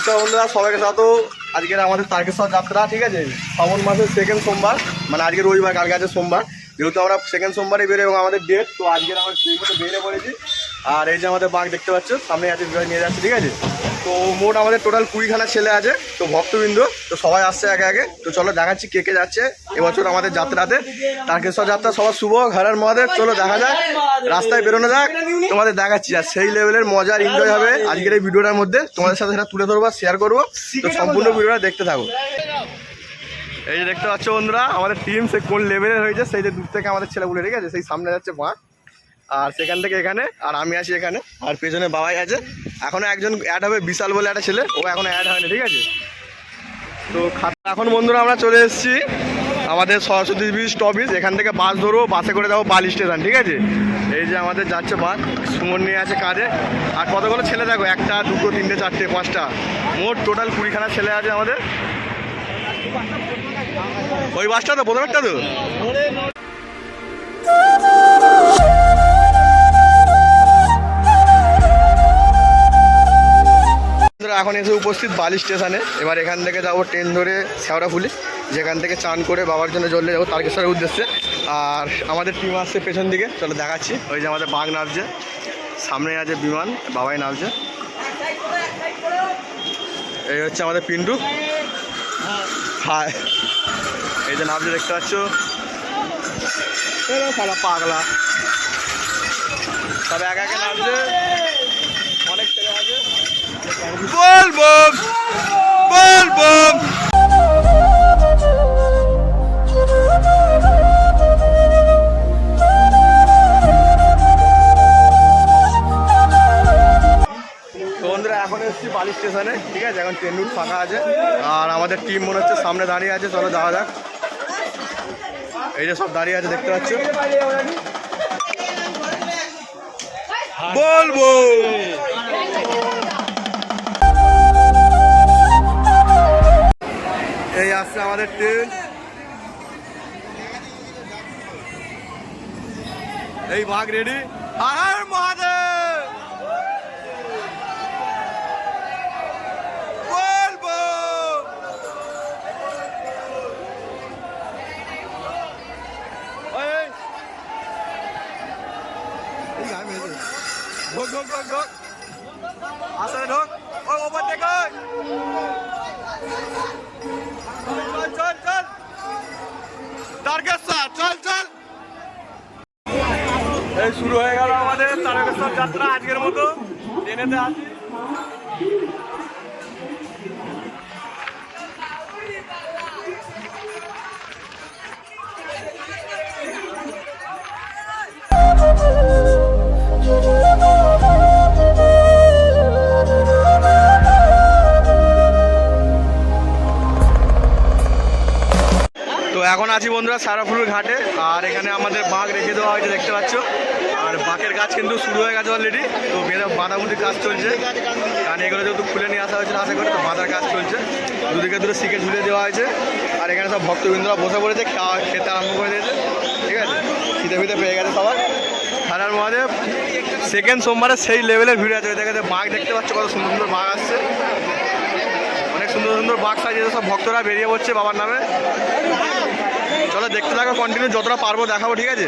নমস্কার বন্ধুরা, সবাইকে স্বাগত। আজকের আমাদের তারকেশ্বর যাত্রা, ঠিক আছে? শ্রাবণ মাসের সেকেন্ড সোমবার মানে আজকে রবিবার, কালকে আছে সোমবার। যেহেতু আমরা সেকেন্ড সোমবারই বেরোই এবং আমাদের ডেট তো আজকের আমরা সেই মতো বেরিয়ে পড়েছি আর এই যে আমাদের বাঘ দেখতে পাচ্ছ সামনে আছে নিয়ে যাচ্ছে, ঠিক আছে? তো মোট আমাদের টোটাল কুড়িখানা ছেলে আছে তো ভক্তবৃন্দ তো সবাই আসছে একে আগে তো চলো দেখাচ্ছি কে কে যাচ্ছে এবছর আমাদের যাত্রাতে। তারকেশ্বর যাত্রা সবার শুভ ঘরের মহাদেব চলো দেখা যাক রাস্তায় বেরোনো যাক। তোমাদের দেখাচ্ছি আর সেই লেভেলের মজার এনজয় হবে আজকের এই ভিডিওটার মধ্যে। তোমাদের সাথে সেটা তুলে ধরবো শেয়ার করব। তো সম্পূর্ণ ভিডিওটা দেখতে থাকো। এই যে দেখতে পাচ্ছ বন্ধুরা আমাদের টিম সে কোন লেভেলের হয়েছে সেই যে দূর থেকে আমাদের ছেলেগুলো ঠিক আছে? সেই সামনে যাচ্ছে বাঁক আর সেখান থেকে এখানে, আর আমি আছি এখানে, আর পেছনে বাবাই আছে। এখনও একজন অ্যাড হবে, বিশাল বলে একটা ছেলে, ও এখনও অ্যাড হয়নি, ঠিক আছে? তো এখন বন্ধুরা আমরা চলে এসেছি আমাদের সরস্বতী ব্রিজ স্টপিস এখান থেকে বাস ধরবো, বাসে করে যাব বালি স্টেশন, ঠিক আছে? এই যে আমাদের যাচ্ছে বাস, সুমন নিয়ে আছে কাজে। আর কতগুলো ছেলে দেখো, একটা, দুটো, তিনটে, চারটে, পাঁচটা। মোট টোটাল কুড়িখানা ছেলে আছে আমাদের। ওই বাসটা তো, প্রথমেরটা তো? এখন এসে উপস্থিত বালি স্টেশনে। এবার এখান থেকে যাব ট্রেন ধরে শেওড়াফুলি, যেখান থেকে চান করে বাবার জন্য জলে যাব তারকেশ্বরের উদ্দেশ্যে। আর আমাদের টিম আসছে পেছন দিকে, চলো দেখাচ্ছি। ওই যে আমাদের বাঘ নামছে সামনে আছে বিমান, বাবাই নামছে। এই হচ্ছে আমাদের পিন্টু। হায়, এই যে নামছে দেখতে পাচ্ছ? পাগলা। তবে একা একা নামছে। বলব বলব এখন এসেছি বালি স্টেশনে ঠিক আছে? এখন ট্রেন রুট ফাঁকা আছে। আর আমাদের টিম মনে হচ্ছে সামনে দাঁড়িয়ে আছে চলো যাওয়া যাক। এই যে সব দাঁড়িয়ে আছে দেখতে পাচ্ছ? বলব এই আসছে আমাদের ট্রেন এই ভাগ রেডি আর মহাদেব বলব ওই, ওই। এই গায়ে মেরেছে। ঢোক ঢোক ঢোক ঢোক আসলে ঢোক ওই ওপর থেকে ওই। চল চল চল তারকেশ্বর চল চল এই শুরু হয়ে গেল আমাদের তারকেশ্বর যাত্রা আজকের মতো। ট্রেনেতে আছি এখন আছি বন্ধুরা সারাফুলের ঘাটে, আর এখানে আমাদের বাঘ রেখে দেওয়া হয়েছে, দেখতে পাচ্ছ। আর বাঘের গাছ কিন্তু শুরু হয়ে গেছে অলরেডি তো বেঁধে বাঁধাবুধির কাজ চলছে। কারণ এগুলো যেহেতু খুলে নিয়ে আসা হয়েছিল, আশা করে তো বাঁধার কাজ চলছে। দুদিকে দুটো শিখে ঝুলে দেওয়া হয়েছে, আর এখানে সব ভক্তবৃন্দরা বসে পড়েছে, খাওয়া, খেতে আরম্ভ করে দিয়েছে। ঠিক আছে? খিদে ফিদে পেয়ে গেছে সবার হারার মহাদেব সেকেন্ড সোমবারে সেই লেভেলের ভিড় আছে। ওই দেখে বাঘ দেখতে পাচ্ছ, কত সুন্দর সুন্দর বাঘ আসছে। অনেক সুন্দর সুন্দর বাঘ সাজিয়েছে, সব ভক্তরা বেরিয়ে পড়ছে বাবার নামে। চলো দেখতে থাকো কন্টিনিউ যতটা পারব দেখাবো ঠিক আছে?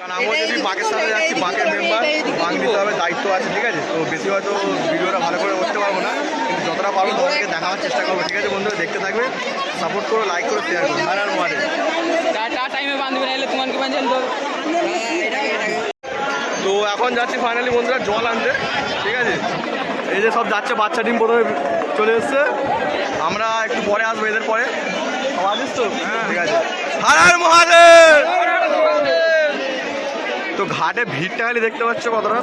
কারণ আমরা যদি বাঘের সাথে যাচ্ছি বাঘের মেম্বার বাঘ নিতে হবে। দায়িত্ব আছে ঠিক আছে? তো বেশি হয়তো ভিডিওটা ভালো করে করতে পারব না কিন্তু যতটা পারব তোমাদেরকে দেখাবার চেষ্টা করব ঠিক আছে বন্ধুরা? দেখতে থাকবে সাপোর্ট করো লাইক করো শেয়ার করো আর আর মারে টাইমে বাঁধবে না তোমার বাঁধেন তো তো এখন যাচ্ছি ফাইনালি বন্ধুরা জল আনতে ঠিক আছে? এই যে সব যাচ্ছে বাচ্চা টিম প্রথমে চলে এসছে। আমরা একটু পরে আসব এদের পরে। ঠিক আছে। হারার মহাদেব! তো ঘাটে ভিড়টা খালি দেখতে পাচ্ছ কতটা?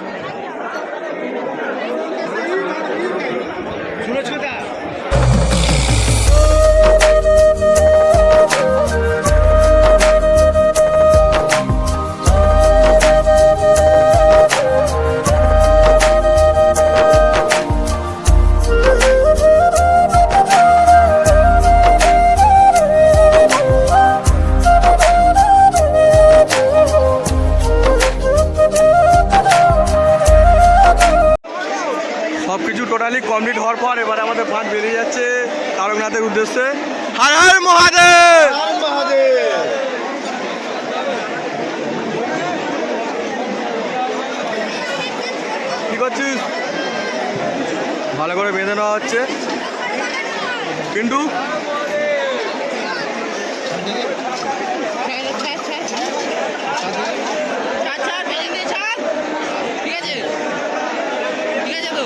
আমাদের বাঘ বেরিয়ে যাচ্ছে তারকনাথের উদ্দেশ্যে হার হার মহাদেব কি করছিস ভালো করে বেঁধে নেওয়া হচ্ছে কিন্তু ঠিক আছে ঠিক আছে তো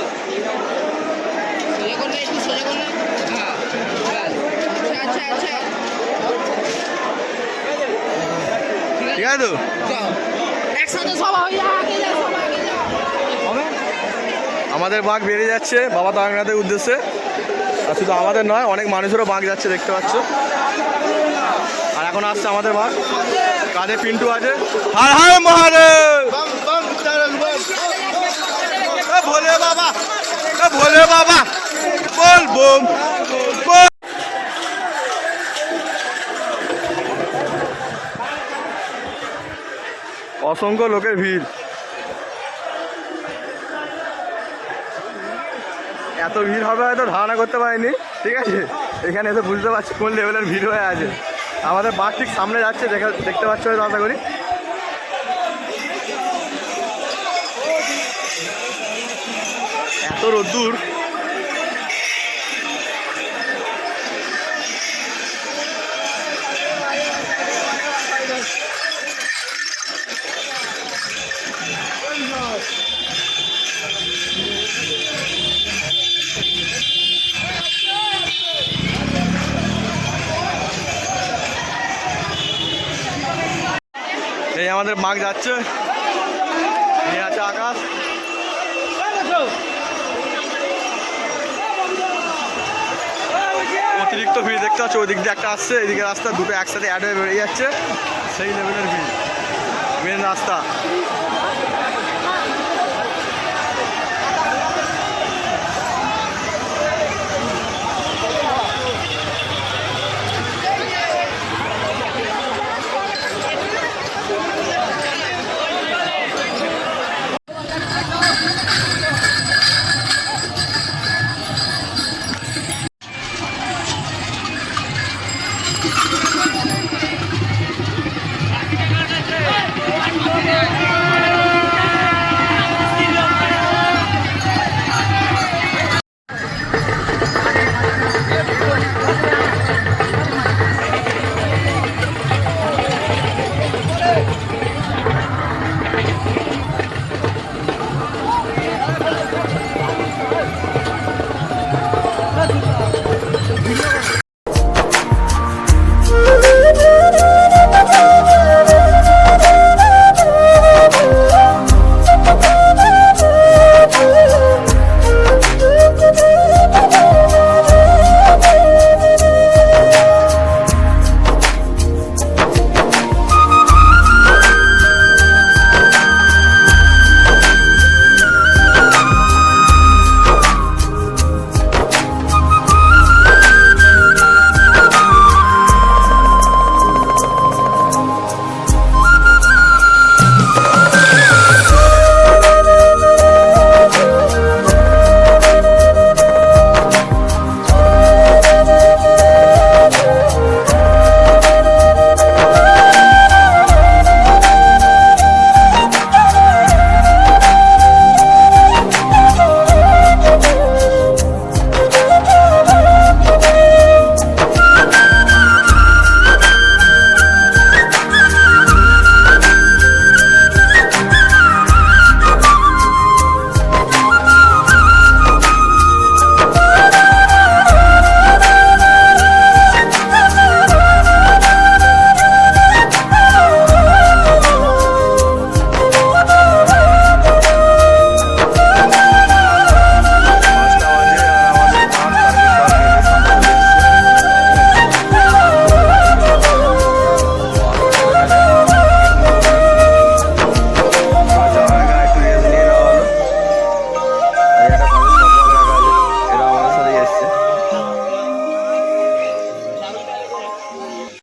তো আমাদের বাঘ বেড়ে যাচ্ছে বাবা তারকনাথের উদ্দেশ্যে। আর শুধু আমাদের নয় অনেক মানুষেরও বাঘ যাচ্ছে দেখতে পাচ্ছ। আর এখন আসছে আমাদের বাঘ। কাঁধে পিন্টু আছে। হার হার মহাদেব! ভোলে বাবা ভোলে বাবা। বল বোম বল। অসংখ্য লোকের ভিড়। এত ভিড় হবে হয়তো ধারণা করতে পারিনি, ঠিক আছে? এখানে এসে বুঝতে পারছি কোন লেভেলের ভিড় হয়ে আছে। আমাদের বাস ঠিক সামনে যাচ্ছে, দেখা দেখতে পাচ্ছ হয়তো, আশা করি। এত রোদ্দুর। আমাদের মাগ যাচ্ছে। আছে আকাশ। অতিরিক্ত ভিড় দেখতে পাচ্ছ ওই দিক দিয়ে একটা আসছে, এদিকে রাস্তা দুটো একসাথে অ্যাড হয়ে বেরিয়ে যাচ্ছে। সেই লেভেলের ভিড়। মেন রাস্তা।